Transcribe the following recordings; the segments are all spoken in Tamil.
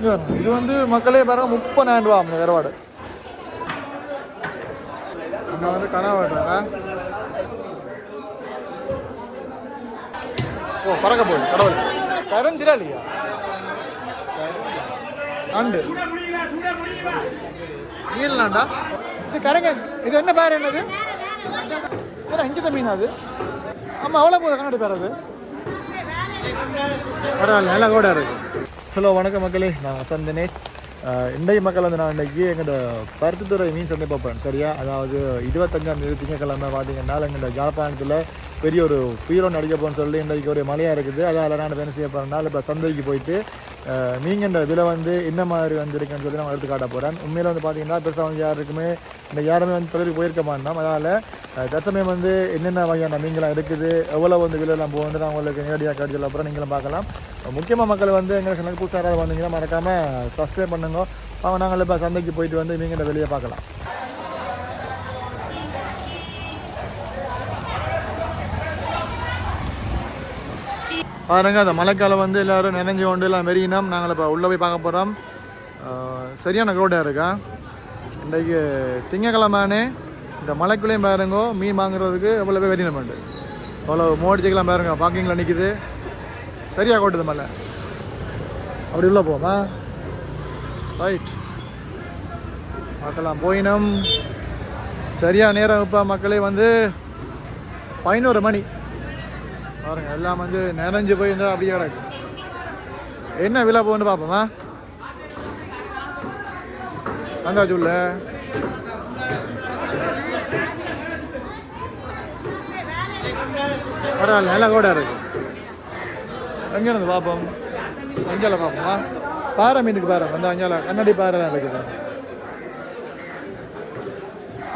இது வந்து மக்களே பாருங்க முப்பதாயிரம் ரூபா அந்த வேறுபாடு. அங்கே வந்து கனவு வெட்டுறாங்க. ஓ பறக்க போகுது கடவுள். கரஞ்சிரா இல்லையா? நண்டு நீலநாண்டா? இது கரங்க இது என்ன பேர் என்னது? ஏன்னா இஞ்சி மீன் அது? ஆமாம் அவ்வளோ போதும் கண்ணாடி பேர் அது. பரவாயில்ல நல்லா கூட இருக்குது ஹலோ வணக்கம் மக்களே. நான் வசந்த் தினேஷ். இன்றைய மக்கள் வந்து நான் இன்றைக்கி எங்களோட பருத்தித்துறை மீன் சந்தை பார்ப்பேன் சரியா? அதாவது இருபத்தஞ்சாம் தேதி திங்கக்கிழமை பார்த்தீங்கன்னா எங்களோட ஜாப்பானத்தில் பெரிய ஒரு பீரோ நடிக்க போகணும்னு சொல்லி இன்றைக்கு ஒரு மலையாக இருக்குது. அதால் நான் என்ன செய்ய போகிறேன்னா இப்போ சந்தைக்கு போயிட்டு நீங்கள் இந்த விலை வந்து என்ன மாதிரி வந்திருக்குன்னு சொல்லி நான் எடுத்து காட்ட போகிறேன் உண்மையில் வந்து பார்த்தீங்கன்னா பெருசாக வந்து யாருக்குமே இந்த யாருமே வந்து தொழிலுக்கு போயிருக்க மாட்டோம். அதனால் தற்சமயம் வந்து என்னென்ன வகையான மீன்களாம் இருக்குது எவ்வளோ வந்து விலையெல்லாம் போகுது நான் உங்களுக்கு நேரடியாக கடிச்சல் அப்புறம் நீங்களும் பார்க்கலாம். முக்கியமாக மக்கள் வந்து எங்கள் சேனலுக்கு புதுசாக வந்தீங்கன்னா மறக்காமல் சப்ஸ்கிரைப் பண்ணுங்க. அவங்க நாங்கள் இப்போ சந்தைக்கு போயிட்டு வந்து மீன்கிட்ட வெளியே பார்க்கலாம். பாருங்கள் அந்த மழைக்காலம் வந்து எல்லாரும் நினைஞ்சு கொண்டு எல்லாம் மெரியினோம் நாங்கள் இப்போ உள்ளே போய் பார்க்க போகிறோம் சரியான க்ரௌடாக இருக்கா? இன்றைக்கு திங்கக்கிழமானே இந்த மலைக்குள்ளேயும் பாருங்கோ மீன் வாங்குறதுக்கு எவ்வளோ பேர் வெறியினம் உண்டு அவ்வளோ மோடிச்சுக்கெல்லாம் பாருங்க பார்க்கிங்கில் நிற்கிது சரியாக கொட்டுது மலை அப்படி உள்ளே போமா ரைட் பார்க்கலாம் போயினோம். சரியாக நேரம் இப்போ மக்களே வந்து பதினோரு மணி. பாருங்க எல்லாம் வந்து நிறைஞ்சு போய் இருந்தால் அப்படியே கிடக்கு. என்ன விலை போகுன்னு பார்ப்போமா? அந்த உள்ள பரவாயில்ல நல்லா கூட இருக்கு. எங்க இருந்து பார்ப்போம்? அஞ்சால பார்ப்போமா? பாறை மீனுக்கு பாறை அந்த அஞ்சால. கண்ணாடி பாறை தான் இருக்குது.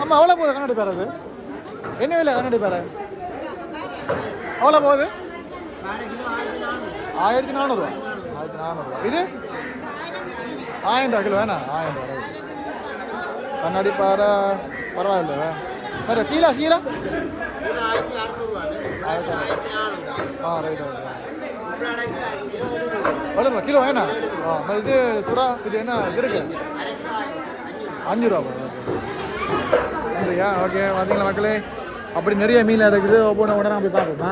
ஆமாம் அவ்வளோ போதும் கண்ணாடி பாறை அது. என்ன விலை கண்ணாடி பாறை? அவ்வளோ போகுது? ஆயிரத்தி நானூறுவா ஆயிரத்தி நானூறுவா. இது? ஆயிரம் ரூபா கிலோ வேணாம் ஆயிரம் ரூபா. கண்ணாடி பாறை பரவாயில்ல. வேறு சீலா சீலா? ஆ ரைட் ரைட் எவ்வளோ கிலோ வேணா? ஆ இது சுறா இது என்ன இருக்கு அஞ்சு ரூபா நன்றியா ஓகே பார்த்தீங்களா மக்களே? அப்படி நிறைய மீன் இருக்குது. ஒவ்வொன்று உடனே போய் பார்ப்போமா?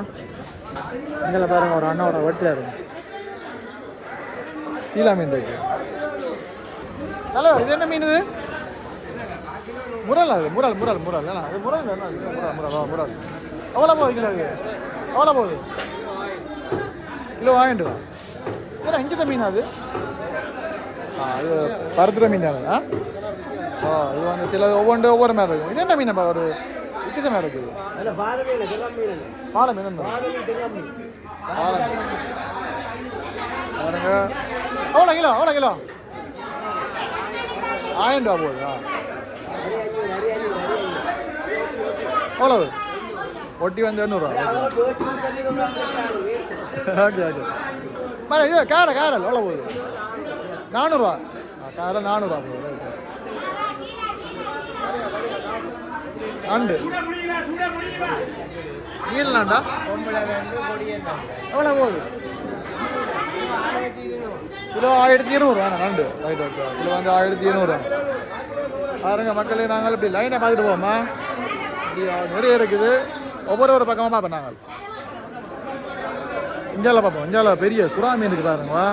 இங்கே பாருங்க ஒரு அண்ணாவோட வெட்டியாக இருக்கும். சீலா மீன் இருக்கு. தலைவர் இது என்ன மீன் இது? முரல் அது முரல் முரல் முரல். அது முரல் என்ன முரல் முரல் முரல் எவ்வளோ போகுது கிலோ இது? எவ்வளோ போகுது? கிலோ வாங்கிட்டு வா. ஏன்னா இஞ்சி மீன் அது. அது பருத்துற மீன் தானே ஆ? இது வந்து சில ஒவ்வொன்று ஒவ்வொரு மாதிரி இருக்கும். இது என்ன மீன் ஒரு வித்தியாசமா இருக்குது பாலம் என்ன? பாருங்க. அவ்வளோ கிலோ அவ்வளோ கிலோ. ஆயிரம் ரூபா போகுதா? எவ்வளவு ஒட்டி வந்து எண்ணூறுவா ஓகே ஓகே. மேடம் இது கேரல் கேரல் எவ்வளோ போகுது? நானூறுரூவா கேரல் நானூறுரூவா போகுது. ஆண்டு. நீலநாண்டா எவ்வளோ போகுது கிலோ ஆயிரத்தி இருநூறு. வேணாம் நண்டு ரைட் ஓகே கிலோ வந்து ஆயிரத்தி இருநூறு. பாருங்க மக்களே நாங்கள் இப்படி லைனை பார்த்துட்டு போவோமா? நிறைய இருக்குது. ஒவ்வொரு ஒரு பக்கமாக பார்ப்போம் நாங்கள். இஞ்சால பார்ப்போம். இஞ்சால பெரிய சுறா மீன் இருக்குது பாருங்களா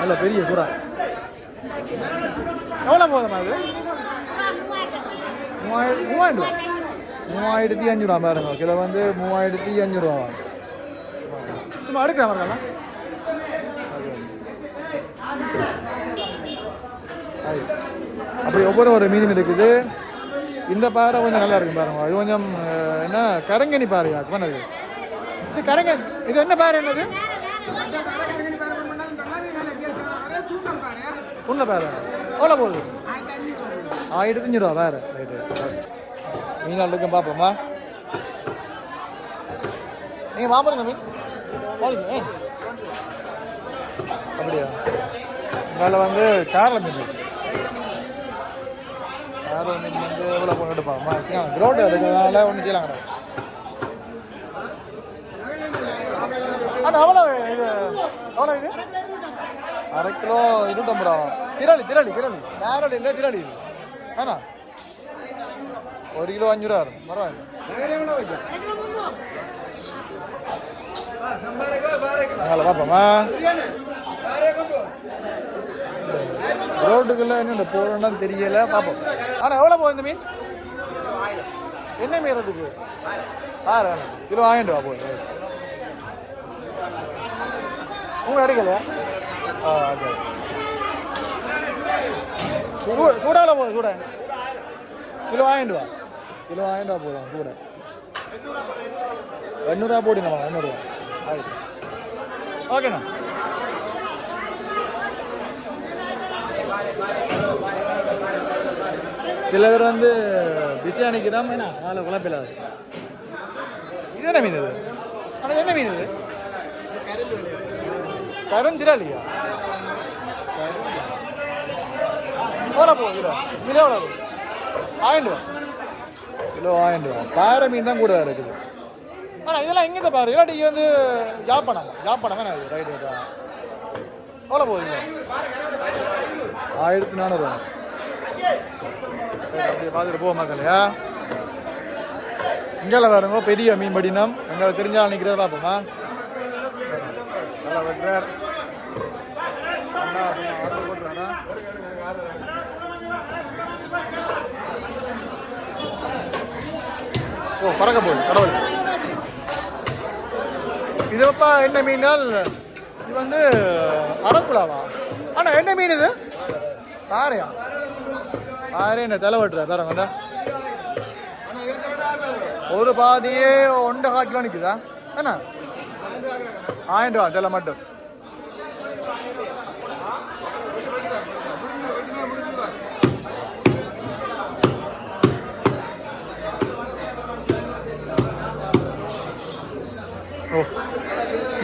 நல்ல பெரிய சுறா. எவ்வளோ போதுமா இது மூவாயிரம் மூவாயிரம் ரூபா மூவாயிரத்தி அஞ்சூறுவா பாருங்க கிலோ வந்து மூவாயிரத்தி அஞ்சூறுவா சும்மா எடுக்கிற மாதிரி அப்படி ஒவ்வொரு ஒரு மீனும் இருக்குது இந்த பாறை கொஞ்சம் நல்லா இருக்கும் பாருங்க இது கொஞ்சம் என்ன கரங்கனி பாறையா பண்ணது இது கரங்க இது என்ன பாறை என்னது உள்ள பாறை எவ்வளோ போகுது ஆயிரத்தி அஞ்சு ரூபா வேறு ரைட்டு மீன் இருக்கும் பார்ப்போமா நீங்கள் வாங்குறீங்க மீன்? போடுங்க அப்படியா? இதில் வந்து கேரள மீன். இருக்கு மீன் வந்து எவ்வளோ போட்டு எடுப்பாங்கம்மா? க்ரௌண்ட் இருக்கிறதுனால ஒன்றும் செய்யலாம் ஆனால் எவ்வளோ இது? எவ்வளோ இது? அரை கிலோ இருநூற்றம்பது ரூபா. திராளி திராளி திராளி. நேரடி இல்லை திராளி வேணா ஒரு கிலோ அஞ்சூறு ரூபா வரும் பரவாயில்ல பார்ப்போமா ரோட்டுக்குள்ள என்ன போறோம்னா தெரியல பார்ப்போம் ஆனால் எவ்வளோ போகும் இந்த மீன் என்ன மீன் அதுக்கு ஆறு கிலோ ஆயிரம் ரூபா போய் உங்க அடிக்கல ஆ ஓகே சூ- சூடால போதும் சூட கிலோ ஆயிரம் ரூபா கிலோ வாங்கிட்டு போதும் கூட. எண்ணூறுரூவா போடுங்கம்மா எண்ணூறுவா ஓகேண்ணா. சில பேர் வந்து பிஸியாக நிற்கிறாம என்ன நாளை குழப்பில்லாது இது என்ன மீன் இது? ஆனால் என்ன மீன் இது? கருந்திரா எவ்வளோ போகும் கிலோ? கிலோ எவ்வளோ ஆயிரம் ரூபா. கிலோ ஆயிரம் ரூபா. பாறை மீன் தான் கூட இருக்குது. ஆனால் இதெல்லாம் எங்கே பாரு? இல்லாட்டி இங்க வந்து ஜாப்பணம் ஜாப்பணம் தானே அது? ரைட் எவ்வளோ போகுதுங்க ஆயிரத்தி நானூறுவா சரி, அப்படியே பார்த்துட்டு போக மக்களையா இங்கே பாருங்க பெரிய மீன் படினம். எங்களுக்கு தெரிஞ்சால் நிற்கிறதா நிற்கிறத பார்ப்போமா? நல்லா வைக்கிறார் அண்ணா, அண்ணா, ஆர்டர் போட்டுறாரா? ஓ பறக்க போகுது கடவுள். இது அப்பா என்ன மீனால் இது வந்து அறக்குழாவா அண்ணா என்ன மீன் இது? சாரையா சாரே என்ன தலை வெட்டுற? தரங்க வந்தா. ஒரு பாதியே ஒன்றை கால் நிற்குதா என்ன ஆயிரம் ரூபா தலை மட்டும்.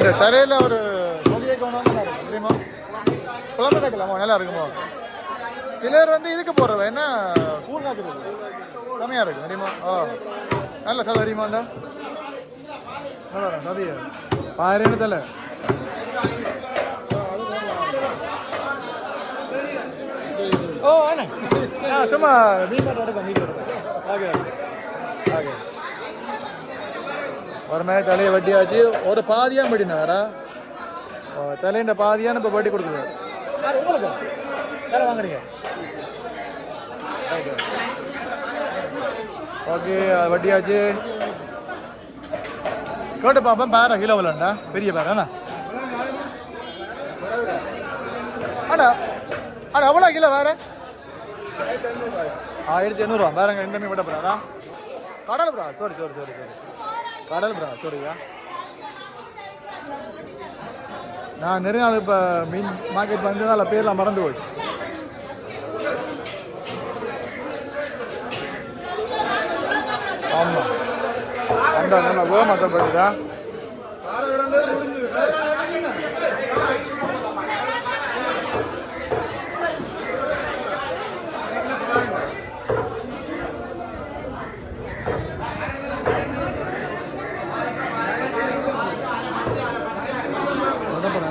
இந்த தரையில் ஒரு கொதியை கொண்டு வந்து தெரியுமா? குழம்பு வைக்கலாமா நல்லா இருக்குமா? சிலர் வந்து இதுக்கு போடுறவ என்ன கூழ் காய்க்கிறது. செமையாக இருக்கும் தெரியுமா? ஓ நல்ல சார் தெரியுமா அந்த? நல்லா இருக்கும் பாருன்னு தலை. ஓ என்ன ஆ சும்மா மீன் மட்டும் மீன் ஓகே. ஓகே. ஒரு மேலே தலையை வட்டியாச்சு. ஒரு பாதியாக வெட்டினாரா தலையின் பாதியான இப்போ வட்டி கொடுக்குது. யார் உங்களுக்கு? வாங்குறீங்க ஓகே வட்டியாச்சு. கேட்டு பார்ப்போம். பேர கிலோ விளாண்டா பெரிய பேர் அண்ணா அண்ணா அண்ணா எவ்வளோ கிலோ வேற? ஆயிரத்தி எண்ணூறுவா வேறங்க இந்த மீன் விட்டப்படாதா கடல் சாரி சாரி சாரி சாரி. கடல் ப்ரா சாரியா நான் நிறைய நாள் இப்போ மீன் மார்க்கெட் வந்ததால் பேர்லாம் மறந்து போச்சு. ஆமாம் அந்த நம்ம கோமாத்தப்பட்டுதா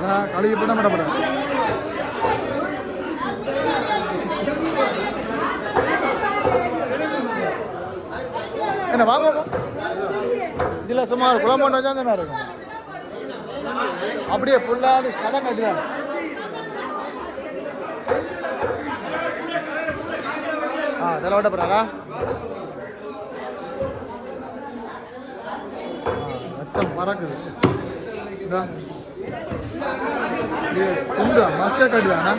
தான் கழுவி பண்ண மாட்டப்படா என்ன வாங்க இதில் சுமார் குழம்பு அந்த தானே இருக்கும். அப்படியே ஃபுல்லாக சதம் கட்டுதான் ஆ இதெல்லாம் விட்ட போறாரா? ரத்தம் பறக்குது. உண்டு மஸ்க கட்டுதானா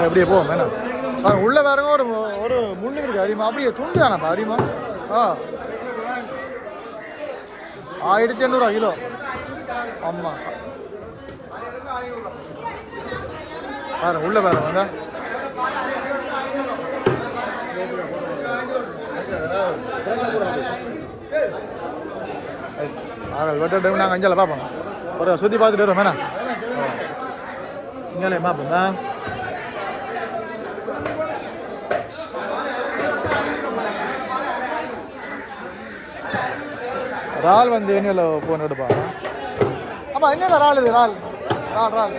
அப்படியே போவோம் வேணாம் பாருங்க உள்ள வேறங்க ஒரு ஒரு முள்ளு இருக்கு அதிகமா அப்படியே துண்டு தானப்பா அதிகமா ஆ. ஆயிரத்தி எண்ணூறுவா கிலோ. ஆமாம் பாருங்க உள்ள பாருங்க வாங்க. ஆகல் வெட்ட டைம் நாங்கள் அஞ்சால பார்ப்போம் ஒரு சுற்றி பார்த்துட்டு வரோம் வேணா? இங்கே பார்ப்போம் இறால் வந்து என்ன போன் எடுப்பா. ஆமாம் என்ன இறால் இது? இறால் இறால் இறால்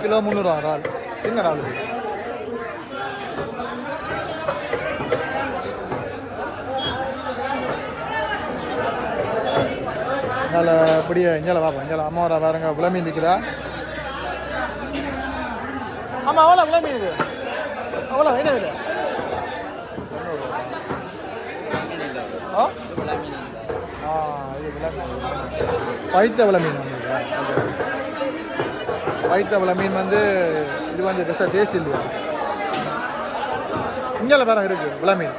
கிலோ முந்நூறுவா இறால் சின்ன இறால் இது. இங்கால இப்படியே இங்கால பார்ப்போம் இங்கால. அம்மா வர பாருங்க விளமீன் நிற்கிறா ஆமாம் அவ்வளோ விளமீன் இது. அவ்வளோ என்ன விலை ஆ ஆ இது மீன் பைத்த மீன் வந்து இது வந்து பெருசாக டேஸ்ட் இல்லையா இங்கே பாருங்க இருக்கு விளமீன்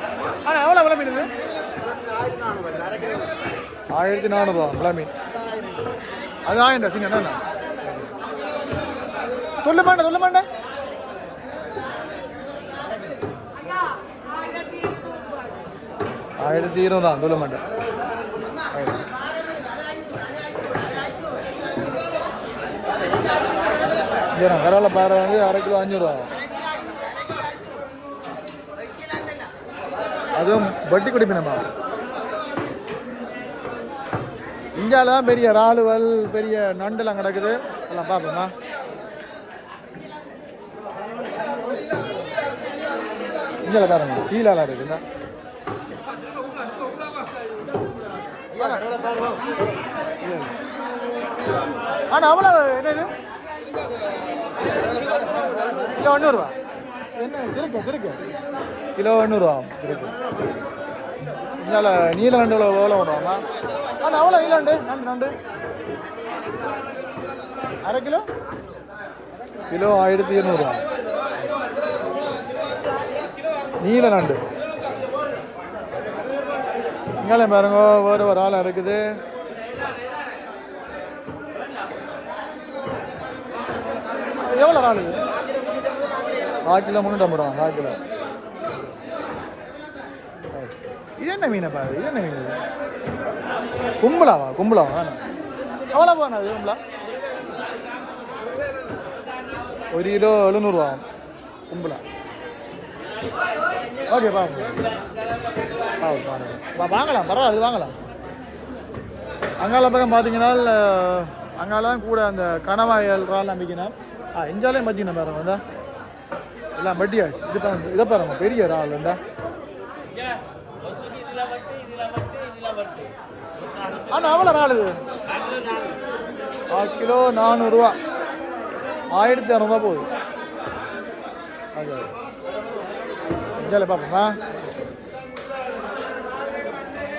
ஆனால் எவ்வளோ விளமீன் இது? ஆயிரத்தி நானூறுவா விளமீன் அது ஆயிரம் ரசிங்க என்ன துள்ளு மாண்ட துள்ளு மாண்ட ஆயிரத்தி இருபதா தான் துள்ளு இங்கே கரவலை பாறை வந்து அரை கிலோ அஞ்சூறுவா. அதுவும் வட்டி குடிப்பினமா இந்தியாவில் தான் பெரிய இறாலுவல் பெரிய நண்டுலாம் கிடக்குது. எல்லாம் பார்ப்போமா இந்தியாவில் பாருங்க சீலாலாம் இருக்குங்க ஆனால் அவ்வளோ என்னது? கிலோ ஒன்னூறுவா என்ன இருக்கு இருக்கு கிலோ ஒன்னூறுவா இருக்கு இந்தால நீல நண்டு எவ்வளோ வருவாமா ஆனால் அவ்வளோ நீல நண்டு நண்டு அரை கிலோ? கிலோ ஆயிரத்தி இருநூறுவா. நீல நண்டு. இங்காலே பாருங்க வேறு ஒரு ஆள் இருக்குது எவ்வளோ இது கால் கிலோ முந்நூற்றம்பது ரூபா கால் கிலோ. இது என்ன மீனப்பா இது என்ன மீன்? கும்பலாவா? கும்பலாவா? எவ்வளோ போனா அது கும்பலா? ஒரு கிலோ எழுநூறுவா கும்பலா. ஓகே பாருங்க வாங்கலாம் பரவாயில்ல வாங்கலாம். அங்கால பக்கம் பார்த்தீங்கன்னா அங்காலாம் கூட அந்த கணவாயல் ராலாம் விற்கணும் ஆ இஞ்சாலையும் பார்த்தீங்கன்னா பாருங்க வந்தா? எல்லாம் மட்டி ஆயிடுச்சு இது பாருங்க இதை பாருங்க பெரிய இறால் வந்தா. ஆனால் அவ்வளோ இறால் இது? ஆறு கிலோ நானூறுரூவா ஆயிரத்தி இரநூறுவா போகுது. ஓகே இஞ்சாலே பார்ப்போமா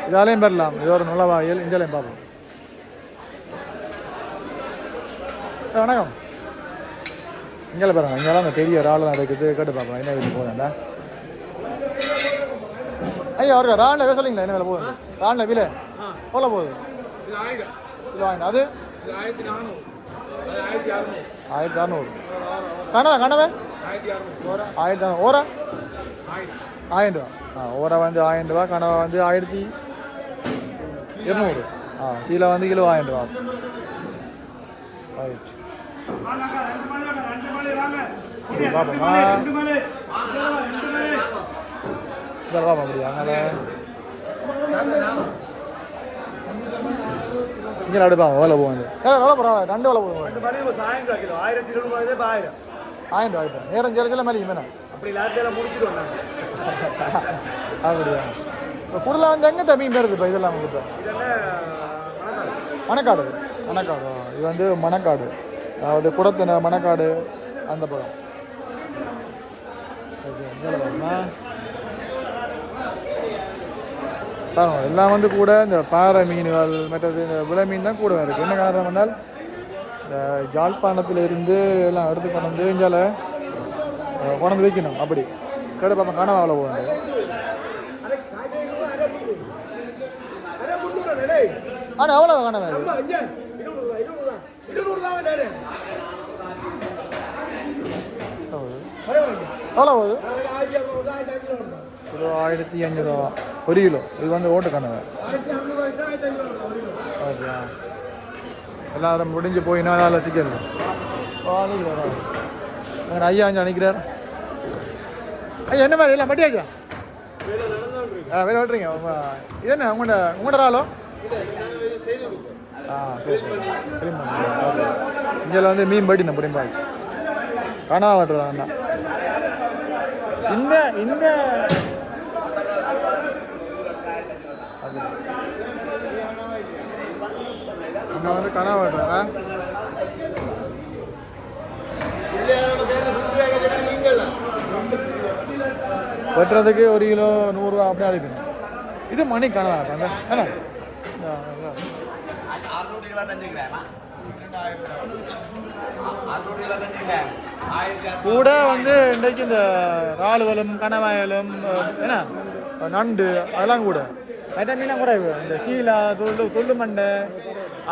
இதாலையும் பெறலாம். இது ஒரு நல்ல வாயில். இஞ்சாலையும் பார்ப்போம். வணக்கம். இங்கே பாருங்க இங்கெல்லாம் அந்த பெரிய இறாலாம் இருக்குது. கேட்டு பார்ப்போம் என்ன விலை போகுதுண்டா ஐயா அவருக்கு ராண்ட விலை சொல்லிங்களா என்ன வேலை போகுது? ராண்ட விலை எவ்வளோ போகுது? கிலோ ஆயிரம். அது? ஆயிரத்தி அறநூறு. கனவை கனவை? ஆயிரத்தி அறநூறு. ஓரா? ஆயிரம் ரூபா. ஆ ஓரா வந்து ஆயிரம் ரூபா கனவை வந்து ஆயிரத்தி இருநூறு. ஆ சீலை வந்து கிலோ ஆயிரம் ரூபா. ரைட் இது பார்ப்போமா இதில் பார்ப்போம் அப்படியா அதனால இங்கே நடுப்பாங்க வேலை போகுது ஏ வேலை பரவாயில்ல ரெண்டு வேலை போகுது சாயங்காலம் கிலோ ஆயிரத்தி இருநூறு ஆயிரம். ஆயிரம் ஆயிரம். நேரம் ஜெயில மேலே வேணும் அப்படி முடிச்சிடுவோம் அப்படியா? இப்போ குடலாம் வந்து எங்கே மீன் வருது இப்போ இதெல்லாம் உங்களுக்கு. இதெல்லாம் மணக்காடு. மணக்காடு? இது வந்து மணக்காடு. அதாவது குடத்தின மணக்காடு அந்த படம் ஓகே பாருங்க எல்லாம் வந்து கூட இந்த பாறை மீன்கள் மற்றது இந்த விலை மீன் தான் கூட இருக்குது என்ன காரணம் என்றால் இந்த ஜாழ்ப்பாணத்தில் இருந்து எல்லாம் எடுத்து கொண்டு வந்து இங்கால கொண்டு வைக்கணும். அப்படி. கடை பார்ப்போம் காணவாவில் போகுது? ஆனால் எவ்வளோ காணவே எவ்வளோ போகுது ஆயிரத்தி அஞ்சூறுவா ஒரு கிலோ. இது வந்து ஓட்டு ஓகே. எல்லாரும் முடிஞ்சு போயினா அதில் சிக்கல் அங்கே ஐயா அஞ்சு அனுக்கிறார் ஐயா என்ன மாதிரி? இல்லை மட்டியாச்சா ஆ வேலை ஓட்டுறீங்க இது என்ன? உங்களோட உங்களோட ஆளோ? ஆ சரி சரி. இங்கே வந்து மீன் படி நம்ம புரியும்பாச்சு கனவா வெட்டுறதா அண்ணா. இந்த இந்த. அது. வந்து கனவு வெட்டுறாங்க வெட்டுறதுக்கு ஒரு கிலோ நூறுரூவா அப்படியே அடிக்கணும் இது மணி கனவா என்ன? கூட வந்து இன்றைக்கு இந்த ராலுவலும் கனவாயலும் என்ன? நண்டு அதெல்லாம் கூட. மற்ற மீன்லாம் குறைவு. இந்த சீலா தொல்லு தொல்லு மண்டை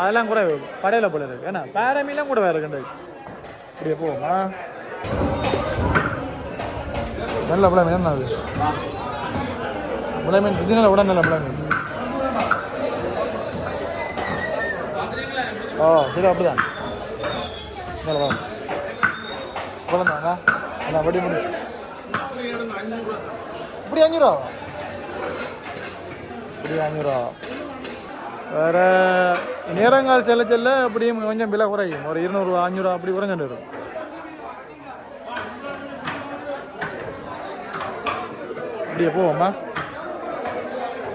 அதெல்லாம் குறைவு. படையில போல இருக்கு. ஏன்னா பேர மீன்லாம் கூட வேறு இருக்கு இப்படியே போவோமா? நல்ல பழம் மீன் அது? பழம் மீன் உடனே நல்ல மீன் ஓ சரி அப்படிதான். மேலே பழம் குழந்தாங்க அதான் வடி முடிச்சு இப்படி அஞ்சூறுவா இப்படி அஞ்சூறுவா வேற நேரங்கால் செல்ல செல்ல அப்படியும் கொஞ்சம் விலை குறையும். ஒரு இருநூறுவா அஞ்சூறுவா அப்படி குறைஞ்சிட்டு வரும். அப்படியே போவோம்மா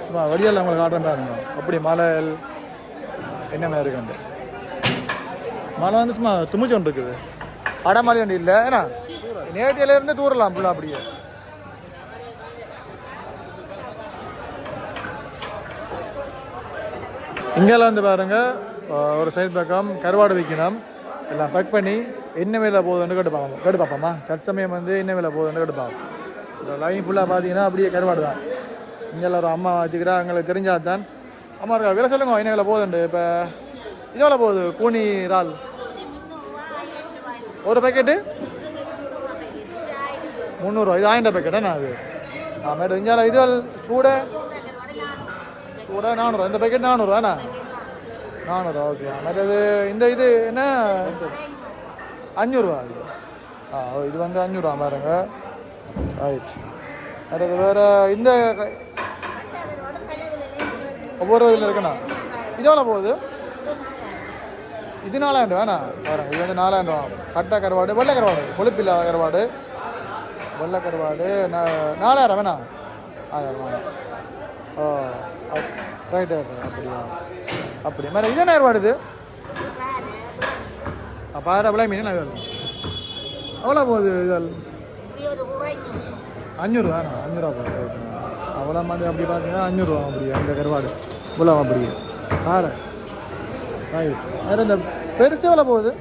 சும்மா வடியெல்லாம் உங்களுக்கு காட்டுறேன் பாருங்க. அப்படி மலை என்ன மாதிரி இருக்குண்டு மலை வந்து சும்மா துமிச்சொன்று இருக்குது மாதிரி வண்டி இல்லை. ஏன்னா நேட்டியில இருந்து தூரலாம் ஃபுல்லாக அப்படியே. இங்கெல்லாம் வந்து பாருங்க ஒரு சைடு பக்கம் கருவாடு வைக்கணும் எல்லாம் பேக் பண்ணி என்ன வேலை போகுதுன்னு கேட்டு பார்ப்போம். கேட்டு பார்ப்போமா? தற்சமயம் வந்து என்ன வேலை போகுதுன்னு கேட்டு பார்ப்போம். லைன் ஃபுல்லாக பார்த்தீங்கன்னா அப்படியே கருவாடு தான். இங்கெல்லாம் ஒரு அம்மா வச்சுக்கிறா எங்களுக்கு தெரிஞ்சால் தான் அம்மா இருக்கா விலை சொல்லுங்க என்ன வேலை போகுதுண்டு இப்போ இது எவ்வளோ போகுது? கூனி இறால். ஒரு பேக்கெட்டு முந்நூறுவா. இது ஆயிரம் பேக்கெட்டாண்ணா அது? ஆ மேடம் இது சூட? சூட நானூறுவா. இந்த பேக்கெட் நானூறுவா என்ன நானூறுவா ஓகே இது இந்த இது என்ன? அஞ்சூறுவா இது ஆ ஓ, இது வந்து அஞ்சூறுவா பாருங்க. ரைட் மற்றது வேறு இந்த ஒவ்வொரு இதில் இருக்குண்ணா. இது எவ்வளோ போகுது? இது நாலாயிரம் ரூபா பாருங்க இது வந்து நாலாயிரம் ரூபா கட்டை கருவாடு வெள்ளை கருவாடு கொழுப்பில்லாத கருவாடு. வெள்ளை கருவாடு நா- நாலாயிரம் வேணா ஆயிரம் ரூபா ஓ ரைட் ரைட் அப்படியா? அப்படி மேடம் இது என்ன கருவாடு இது? பாரு விலை மீன் இது எவ்வளோ போகுது அஞ்சூறு அஞ்சூறுவா அஞ்சூறுவா போகுது. அவ்வளோ மாதிரி அப்படி பார்த்தீங்கன்னா அஞ்சூறுவா அப்படி அந்த கருவாடு. இவ்வளோ அப்படி பாரு ரைட் வேறு இந்த பெருசு எவ்வளோ போகுது.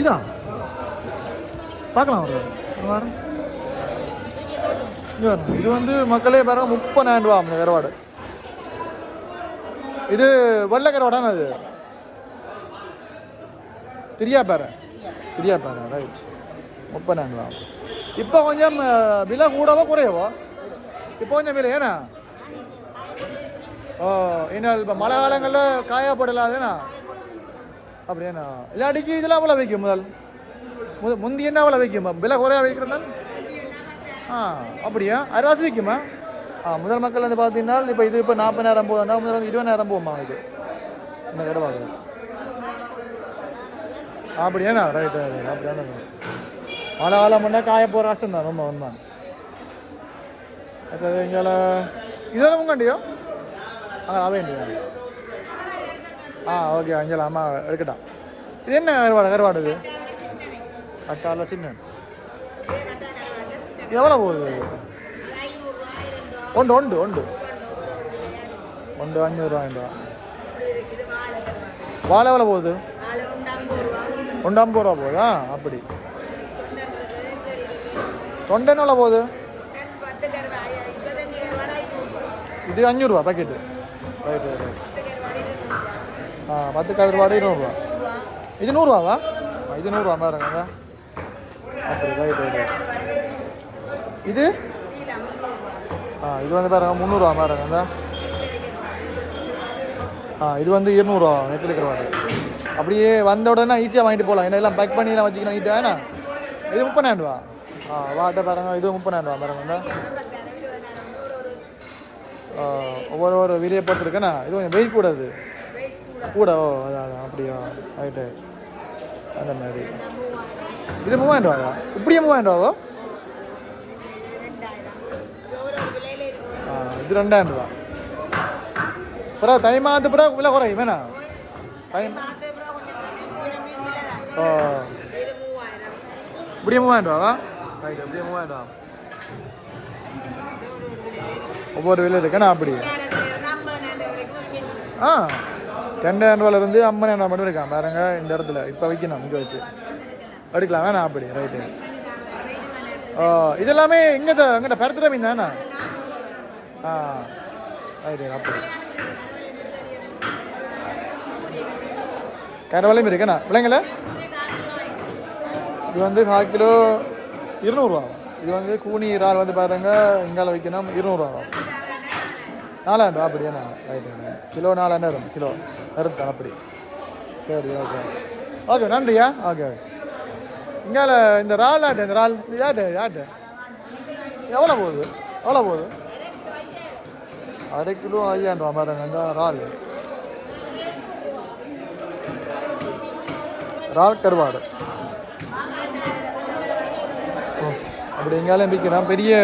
இதா? பார்க்கலாம் ஒரு இது வந்து மக்களே பாருங்க முப்பதாயிரம் ரூபா அந்த கருவாடு இது வெள்ளை கருவாடான அது. திரியா பாரு திரியா பாரு ரைட் முப்பதாயிரம் ரூபா இப்போ கொஞ்சம் விலை கூடவோ குறையவோ? இப்போ கொஞ்சம் விலை ஏன்னா? ஓ இன்னும் இப்போ மழை காலங்களில் காயப்படலாதுண்ணா அப்படியாண்ணா இல்லாட்டிக்கு இதெல்லாம் அவ்வளோ வைக்கும் முதல்? முத முந்தி என்ன அவ்வளோ வைக்கும்? விலை குறையா வைக்கிறனால ஆ அப்படியா? அரைவாசி விற்குமா ஆ முதல் மக்கள் வந்து பார்த்தீங்கன்னா இப்போ இது இப்போ நாற்பதாயிரம் போதும்னா முதல் வந்து இருபதாயிரம் போகுமா இது? இந்த கடவாக அப்படியாண்ணா ரைட் ரைட் அப்படியாண்ணா. மழை காலம் பண்ணால் காய போகிற கஷ்டம் தான் ரொம்ப உண்மை அடுத்தது இங்கே இதெல்லாம் உங்கண்டியோ அங்கே அவைண்டியா ஆ ஓகே அஞ்சலா அம்மா எடுக்கட்டா இது என்ன கருவாடு கருவாடு இது அட்டால சின்ன எவ்வளோ போகுது உண்டு உண்டு உண்டு உண்டு அஞ்சூறுவாயிரம் ரூபா வாழை எவ்வளோ போகுது ஒன்று ஐம்பது ரூபா போகுதா அப்படி தொண்டை எவ்வளோ போகுது இது அஞ்சூறுரூவா பாக்கெட்டு ரைட் ரைட் ரைட் ஆ பத்து கருவாடு நூறுரூவா இது நூறுரூவாவா இது நூறுரூவா பாருங்க அப்படி ரைட் ரைட் ரைட் இது ஆ இது வந்து பாருங்க முந்நூறுரூவா பாருங்க இந்த ஆ இது வந்து இருநூறுவா நெத்திலி கருவாடு அப்படியே வந்த உடனே ஈஸியாக வாங்கிட்டு போகலாம் ஏன்னா எல்லாம் பேக் பண்ணி எல்லாம் வச்சுக்கணும் வேணா இது முப்பதாயிரம் ரூபா ஆ வாட்டை பாருங்க இது முப்பதாயிரம் ரூபா பாருங்க இந்த. ஒவ்வொரு ஒரு விதியை போட்டிருக்கேண்ணா இது கொஞ்சம் வெயிட் கூடாது. கூட ஓ அதான் அதான் அப்படியா? ரைட்டு அந்த மாதிரி. இது மூவாயிரம் ரூபாவா? இப்படியே மூவாயிரம் ரூபாவோ? ஆ இது ரெண்டாயிரம் ரூபா. அப்புறம் தை மாதத்து பிறகு விலை குறையும். வேணா தை ஓ. இப்படியே மூவாயிரம் ரூபாவா? ரைட் இப்படியே மூவாயிரம் ரூபா. ஒவ்வொரு விலை இருக்குண்ணா அப்படி ஆ ரெண்டாயிரம் ரூபாயிலேருந்து ஐம்பதாயிரம் ரூபா மட்டும் இருக்கான். பாருங்க இந்த இடத்துல. இப்போ வைக்கணும் இங்கே வச்சு. எடுக்கலாம் வேணா அப்படி. ரைட்டு ஓ இது எல்லாமே இங்கே இங்கே பரத்துற மீன் தானே? ஆ ரைட்டு அப்படி. கரவலையும் இருக்குண்ணா பிள்ளைங்கள இது வந்து கால் கிலோ இருநூறுவா இது வந்து கூனி இறால் வந்து பாருங்க இங்கால வைக்கணும் இருநூறுவா நாலாயிரம் ரூபா நான் ரைட்டு கிலோ நாலாயிரம் கிலோ. கருத்தான் அப்படி. சரி ஓகே ஓகே நன்றியா ஓகே இங்கால இந்த இறால் ஆட்டு இந்த இறால்? யாட்டு யாட்டு எவ்வளோ போகுது? எவ்வளோ போகுது? அரை கிலோ ஐயாயிரம் ரூபா பாருங்க இந்த இறால். இறால் கருவாடு ஓ, அப்படி எங்கேயாலும் விற்கலாம் பெரிய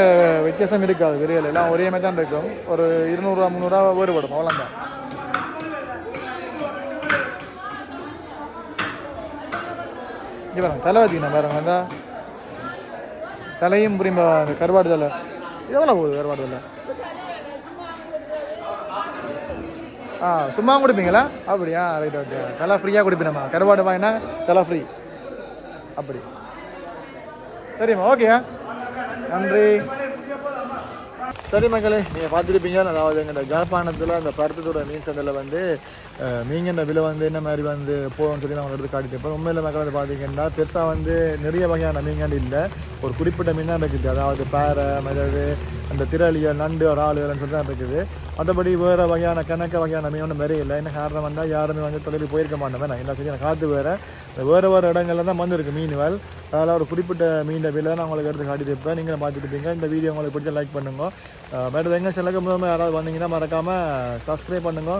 வித்தியாசம் இருக்காது விரையில் எல்லாம் ஒரே மாதிரி தான் இருக்கும். ஒரு இருநூறுவா முந்நூறுரூவா வேறுபடும். அவ்வளோதான் இங்கே பாருங்க தலை பார்த்தீங்கன்னா பாருங்க அந்த தலையும் புரியுமா அந்த கருவாடு தலை. எவ்வளோ போகுது கருவாடு தலை? ஆ சும்மா குடிப்பீங்களா? அப்படியா ரைட் ஓகே தலை ஃப்ரீயாக கொடுப்பீங்கம்மா கருவாடு வாங்கினா தலை ஃப்ரீ அப்படி. சரிம்மா ஓகே நன்றி. சரி மக்களே நீங்கள் பார்த்துருப்பீங்க அதாவது எங்கள் ஜாழ்ப்பாணத்தில் அந்த பருத்தத்தோட மீன் சந்தையில் வந்து அஹ், விலை வந்து என்ன மாதிரி வந்து போகணும்னு சொல்லி நான் எடுத்து காட்டிட்டு இருப்பேன். உண்மையில் மக்கள் வந்து பார்த்தீங்கன்னா பெருசாக வந்து நிறைய வகையான மீன்கள் இல்லை. ஒரு குறிப்பிட்ட மீன் தான் இருக்குது. அதாவது பேரை மதது அந்த திரளியல் நண்டு இறாலுகள்னு சொல்லி தான் இருக்குது. மற்றபடி வேறு வகையான கணக்க வகையான மீன் ஒன்றும் நிறைய இல்லை. என்ன காரணம் வந்தால் யாருமே வந்து தொழில் போயிருக்க மாட்டோம். நான் என்ன செய்ய காற்று வேறு. வேறு வேறு இடங்கள்ல தான் வந்திருக்கு மீன்கள். அதில் ஒரு குறிப்பிட்ட மீன் விலை நான் உங்களுக்கு எடுத்து காட்டிட்டு இருப்பேன். நீங்களும் பார்த்துட்டு இருப்பீங்க. இந்த வீடியோ உங்களுக்கு பிடிச்ச லைக் பண்ணுங்க. வேறு எங்கே சிலக்க முதல்ல யாராவது வந்தீங்கன்னா மறக்காமல் சப்ஸ்கிரைப் பண்ணுங்க.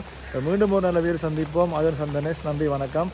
மீண்டும் ஒரு நல்ல வீடு சந்திப்போம். அதன் சந்தனேஷ் நன்றி வணக்கம்.